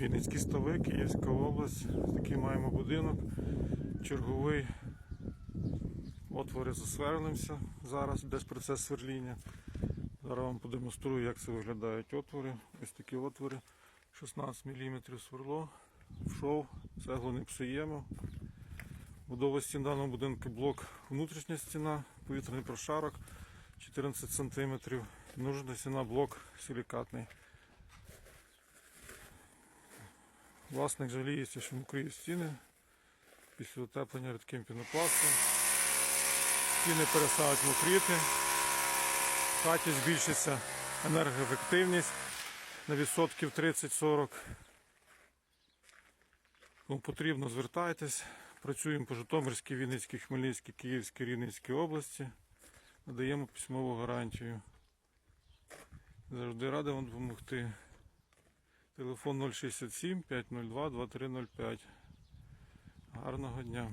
Вінницькі стави, Київська область. Такий маємо будинок. Черговий. Отвори засверлимося зараз, десь процес сверління. Зараз вам продемонструю, як це виглядають отвори. Ось такі отвори. 16 мм сверло. Вшов, цеглу не псуємо. Будова стін даного будинку блок внутрішня стіна, повітряний прошарок 14 см. Нужна стіна блок силікатний. Власник жаліється, що мокрі стіни після утеплення рідким пінопластом. Стіни перестають мокріти. В хаті збільшиться енергоефективність на відсотків 30-40. Кому потрібно, звертайтесь. Працюємо по Житомирській, Вінницькій, Хмельницькій, Київській, Рівненській області. Надаємо письмову гарантію. Завжди радий вам допомогти. Телефон 067 502 2305. Гарного дня.